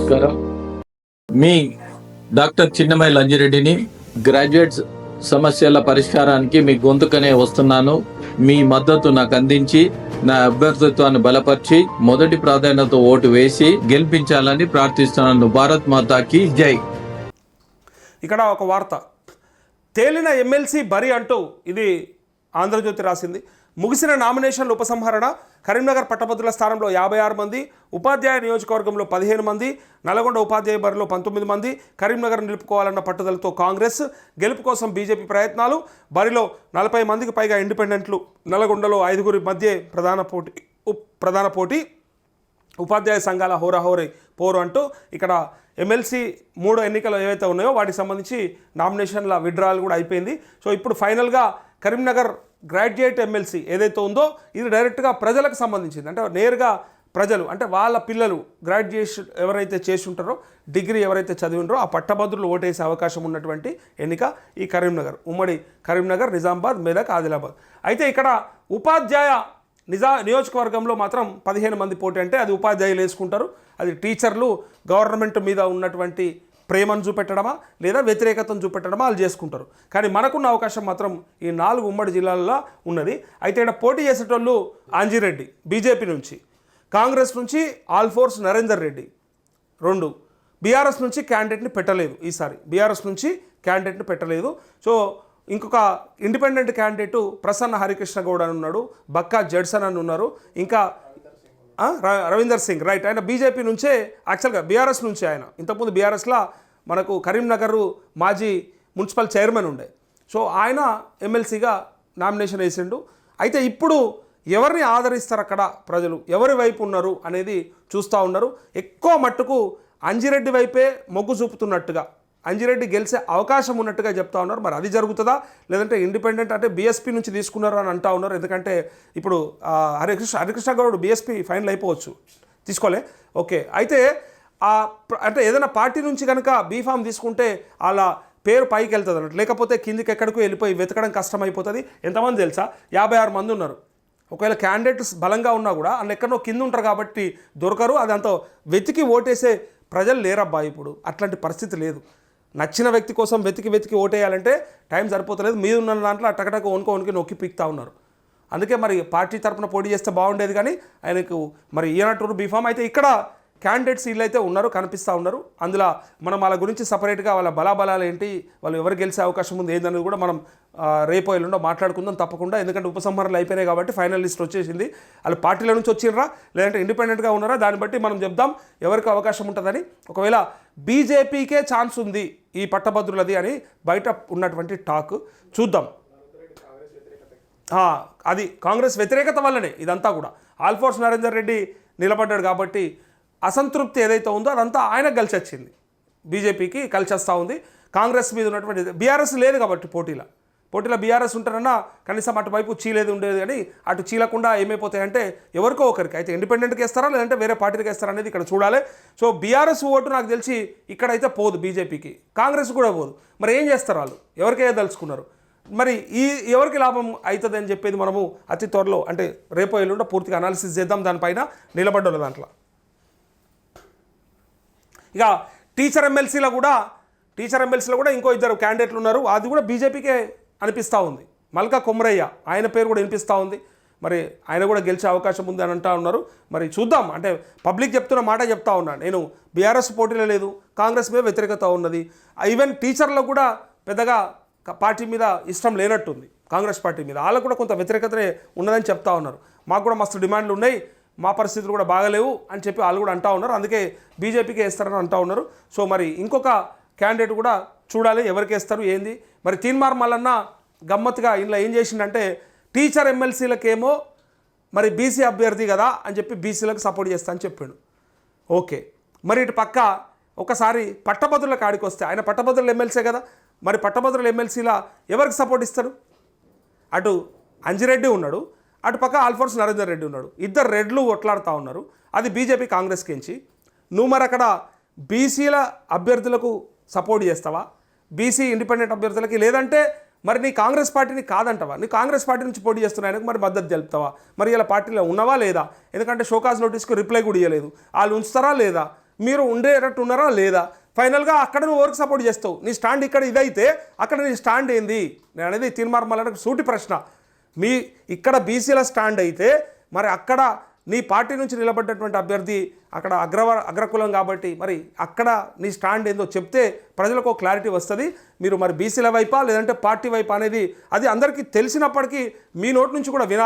నమస్కారం. మీ doctor Chinnamayya లంజిరెడ్డిని graduates సమస్యల పరిష్కారానికి మీ గొంతుకనే వస్తున్నాను. మీ మద్దతు నాకు అందించి నా అభ్యర్థిత్వాన్ని బలపరిచి మొదటి ప్రాధాన్యత ఓటు వేసి గెలిపించాలని ప్రార్థిస్తున్నాను. భారత్ మాతాకి జై. ఇక్కడ ఒక వార్త. తేలిన ఎమ్మెల్సీ బరి అంటూ ఇది ఆంధ్రజ్యోతి రాసింది. ముగిసిన నామినేషన్ల ఉపసంహరణ కరీంనగర్ పట్టభద్రుల స్థానంలో యాభై ఆరు మంది ఉపాధ్యాయ నియోజకవర్గంలో పదిహేను మంది నల్గొండ ఉపాధ్యాయ బరిలో పంతొమ్మిది మంది కరీంనగర్ నిలుపుకోవాలన్న పట్టుదలతో కాంగ్రెస్ గెలుపు కోసం బీజేపీ ప్రయత్నాలు. బరిలో నలభై మందికి పైగా ఇండిపెండెంట్లు నల్గొండలో ఐదుగురి మధ్య ప్రధాన పోటీ ప్రధాన పోటీ. ఉపాధ్యాయ సంఘాల హోరాహోరీ పోరు అంటూ ఇక్కడ ఎమ్మెల్సీ మూడు ఎన్నికలు ఏవైతే ఉన్నాయో వాటికి సంబంధించి నామినేషన్ల విడ్రాల్ కూడా అయిపోయింది. సో ఇప్పుడు ఫైనల్గా కరీంనగర్ గ్రాడ్యుయేట్ ఎమ్మెల్సీ ఏదైతే ఉందో ఇది డైరెక్ట్గా ప్రజలకు సంబంధించింది. అంటే నేరుగా ప్రజలు అంటే వాళ్ళ పిల్లలు గ్రాడ్యుయేషన్ ఎవరైతే చేసి ఉంటారో డిగ్రీ ఎవరైతే చదివి ఆ పట్టభద్రులు ఓటేసే అవకాశం ఉన్నటువంటి ఎన్నిక ఈ కరీంనగర్ ఉమ్మడి కరీంనగర్ నిజామాబాద్ మెదక్ ఆదిలాబాద్. అయితే ఇక్కడ ఉపాధ్యాయ నిజా నియోజకవర్గంలో మాత్రం పదిహేను మంది పోటీ అంటే అది ఉపాధ్యాయులు వేసుకుంటారు. అది టీచర్లు గవర్నమెంట్ మీద ఉన్నటువంటి ప్రేమను చూపెట్టడమా లేదా వ్యతిరేకతను చూపెట్టడమా వాళ్ళు చేసుకుంటారు. కానీ మనకున్న అవకాశం మాత్రం ఈ నాలుగు ఉమ్మడి జిల్లాల్లో ఉన్నది. అయితే ఇక్కడ పోటీ చేసేటోళ్ళు ఆంజిరెడ్డి బీజేపీ నుంచి కాంగ్రెస్ నుంచి ఆల్ఫోర్స్ నరేందర్ రెడ్డి. రెండు బీఆర్ఎస్ నుంచి క్యాండిడేట్ని పెట్టలేదు ఈసారి. బీఆర్ఎస్ నుంచి క్యాండిడేట్ని పెట్టలేదు. సో ఇంకొక ఇండిపెండెంట్ క్యాండిడేట్ ప్రసన్న హరికృష్ణ గౌడ్ అని ఉన్నాడు బక్కా జడ్సన్ అని ఉన్నారు. ఇంకా రవీందర్ సింగ్ రైట్. ఆయన బీజేపీ నుంచే యాక్చువల్గా బీఆర్ఎస్ నుంచే ఆయన. ఇంతకుముందు బీఆర్ఎస్లో మనకు కరీంనగర్ మాజీ మున్సిపల్ చైర్మన్ ఉండే. సో ఆయన ఎమ్మెల్సీగా నామినేషన్ వేసిండు. అయితే ఇప్పుడు ఎవరిని ఆదరిస్తారు అక్కడ ప్రజలు? ఎవరి వైపు ఉన్నారు అనేది చూస్తూ ఉన్నారు. ఎక్కువ మట్టుకు అంజిరెడ్డి వైపే మొగ్గు చూపుతున్నట్టుగా అంజిరెడ్డి గెలిచే అవకాశం ఉన్నట్టుగా చెప్తా ఉన్నారు. మరి అది జరుగుతుందా? లేదంటే ఇండిపెండెంట్ అంటే బీఎస్పీ నుంచి తీసుకున్నారు అని అంటా ఉన్నారు. ఎందుకంటే ఇప్పుడు హరికృష్ణ హరికృష్ణ గౌడ్ బీఎస్పీ ఫైనల్ అయిపోవచ్చు. తీసుకోలే. ఓకే. అయితే ఆ అంటే ఏదైనా పార్టీ నుంచి కనుక బీఫామ్ తీసుకుంటే అలా పేరు పైకి వెళ్తుంది అన్నట్టు. లేకపోతే కిందికి ఎక్కడికో వెళ్ళిపోయి వెతకడం కష్టం అయిపోతుంది ఎంతమంది తెలుసా? యాభై ఆరు మంది ఉన్నారు. ఒకవేళ క్యాండిడేట్స్ బలంగా ఉన్నా కూడా వాళ్ళు ఎక్కడో కింద ఉంటారు కాబట్టి దొరకరు. అదంతా వెతికి ఓటేసే ప్రజలు లేరబ్బా ఇప్పుడు. అట్లాంటి పరిస్థితి లేదు. నచ్చిన వ్యక్తి కోసం వెతికి వెతికి ఓటేయాలంటే టైం సరిపోతలేదు. మీరున్న ఉన్న దాంట్లో టకటక వణుకో వణుకి నొక్కి పీక్తా ఉన్నారు. అందుకే మరి పార్టీ తరపున పోటీ చేస్తే బాగుండేది కానీ ఆయనకు మరి ఈనాటూరు బీఫామ్ అయితే ఇక్కడ క్యాండిడేట్స్ వీళ్ళు అయితే ఉన్నారు కనిపిస్తూ ఉన్నారు. అందులో మనం వాళ్ళ గురించి సపరేట్గా వాళ్ళ బలాబలాలు ఏంటి వాళ్ళు ఎవరు గెలిచే అవకాశం ఉంది ఏందనేది కూడా మనం రేపు రేపో ఎల్లుండో మాట్లాడుకుందాం తప్పకుండా. ఎందుకంటే ఉపసంహరణలు అయిపోయినాయి కాబట్టి ఫైనల్ లిస్ట్ వచ్చేసింది. వాళ్ళు పార్టీల నుంచి వచ్చిర్రా లేదంటే ఇండిపెండెంట్గా ఉన్నారా దాన్ని బట్టి మనం చెప్దాం ఎవరికి అవకాశం ఉంటుందని. ఒకవేళ బీజేపీకే ఛాన్స్ ఉంది ఈ పట్టభద్రులది అని బయట ఉన్నటువంటి టాక్. చూద్దాం. అది కాంగ్రెస్ వ్యతిరేకత వల్లనే ఇదంతా కూడా. ఆల్ఫోర్స్ నరేందర్ రెడ్డి నిలబడ్డాడు కాబట్టి అసంతృప్తి ఏదైతే ఉందో అదంతా ఆయనకు కలిసి వచ్చింది బీజేపీకి కలిసి వస్తూ ఉంది. కాంగ్రెస్ మీద ఉన్నటువంటి బీఆర్ఎస్ లేదు కాబట్టి పోటీలో. పోటీలో బీఆర్ఎస్ ఉంటారన్నా కనీసం అటువైపు చీలేదు ఉండేది కానీ అటు చీలకుండా ఏమైపోతాయంటే ఎవరికో ఒకరికి. అయితే ఇండిపెండెంట్కి వేస్తారా లేదంటే వేరే పార్టీకి వేస్తారా అనేది ఇక్కడ చూడాలి. సో బీఆర్ఎస్ ఓటు నాకు తెలిసి ఇక్కడైతే పోదు బీజేపీకి. కాంగ్రెస్ కూడా పోదు. మరి ఏం చేస్తారు వాళ్ళు? ఎవరికే దలుచుకున్నారు మరి ఈ ఎవరికి లాభం అవుతుంది అని చెప్పేది మనము అతి త్వరలో అంటే రేపు ఎల్లుండ పూర్తిగా అనాలిసిస్ చేద్దాం దానిపైన నిలబడ్డ దాంట్లో. ఇక టీచర్ ఎమ్మెల్సీలో కూడా టీచర్ ఎమ్మెల్సీలో కూడా ఇంకో ఇద్దరు క్యాండిడేట్లు ఉన్నారు. అది కూడా బీజేపీకే అనిపిస్తూ ఉంది. మల్కా కొమరయ్య ఆయన పేరు కూడా వినిపిస్తూ ఉంది. మరి ఆయన కూడా గెలిచే అవకాశం ఉంది అని అంటా ఉన్నారు. మరి చూద్దాం. అంటే పబ్లిక్ చెప్తున్న మాట చెప్తా ఉన్నాను నేను బీఆర్ఎస్ పోటీలో లేదు. కాంగ్రెస్ మీద వ్యతిరేకత ఉన్నది. ఈవెన్ టీచర్లకు కూడా పెద్దగా పార్టీ మీద ఇష్టం లేనట్టుంది. కాంగ్రెస్ పార్టీ మీద. వాళ్ళకు కూడా కొంత వ్యతిరేకతనే ఉన్నదని చెప్తా ఉన్నారు. మాకు కూడా మస్తు డిమాండ్లు ఉన్నాయి. మా పరిస్థితులు కూడా బాగలేవు అని చెప్పి వాళ్ళు కూడా అంటా ఉన్నారు. అందుకే బీజేపీకి వేస్తారని అంటా ఉన్నారు. సో మరి ఇంకొక క్యాండిడేట్ కూడా చూడాలి ఎవరికి వేస్తారు ఏంది? మరి తీన్మార్ మల్లన్న గమ్మత్తుగా ఇంట్లో ఏం చేసిండంటే టీచర్ ఎమ్మెల్సీలకేమో మరి బీసీ అభ్యర్థి కదా అని చెప్పి బీసీలకు సపోర్ట్ చేస్తా అని చెప్పాడు. ఓకే. మరి ఇటు పక్క ఒకసారి పట్టభద్రుల కాడికి వస్తే ఆయన పట్టభద్రుల ఎమ్మెల్సీ కదా మరి పట్టభద్రుల ఎమ్మెల్సీలా ఎవరికి సపోర్ట్ ఇస్తారు? అటు అంజిరెడ్డి ఉన్నాడు అటు పక్క ఆల్ఫోన్స్ నరేందర్ రెడ్డి ఉన్నాడు. ఇద్దరు రెడ్లు కొట్లాడుతూ ఉన్నారు. అది బీజేపీ కాంగ్రెస్కి ఎంచి. నువ్వు మరి అక్కడ బీసీల అభ్యర్థులకు సపోర్ట్ చేస్తావా? బీసీ ఇండిపెండెంట్ అభ్యర్థులకి? లేదంటే మరి నీ కాంగ్రెస్ పార్టీని కాదంటవా? నీ కాంగ్రెస్ పార్టీ నుంచి పోటీ చేస్తున్న ఆయనకు మరి మద్దతు తెలుపుతావా? మరి ఇలా పార్టీలో ఉన్నవా లేదా? ఎందుకంటే షోకాజ్ నోటీస్కి రిప్లై కూడా ఇవ్వలేదు వాళ్ళు ఉంచుతారా లేదా? మీరు ఉండేటట్టు ఉన్నారా లేదా? ఫైనల్గా అక్కడ నువ్వు ఎవరికి సపోర్ట్ చేస్తావు? నీ స్టాండ్ ఇక్కడ ఇదైతే అక్కడ నీ స్టాండ్ ఏంది? నేను అనేది తీర్మార్మల సూటి ప్రశ్న. మీ ఇక్కడ బీసీల స్టాండ్ అయితే మరి అక్కడ నీ పార్టీ నుంచి నిలబడ్డటువంటి అభ్యర్థి అక్కడ అగ్రవ అగ్రకులం కాబట్టి మరి అక్కడ నీ స్టాండ్ ఏందో చెప్తే ప్రజలకు ఒక క్లారిటీ వస్తుంది. మీరు మరి బీసీల వైపా లేదంటే పార్టీ వైపా అనేది అది అందరికీ తెలిసినప్పటికీ మీ నోటి నుంచి కూడా వినాలి.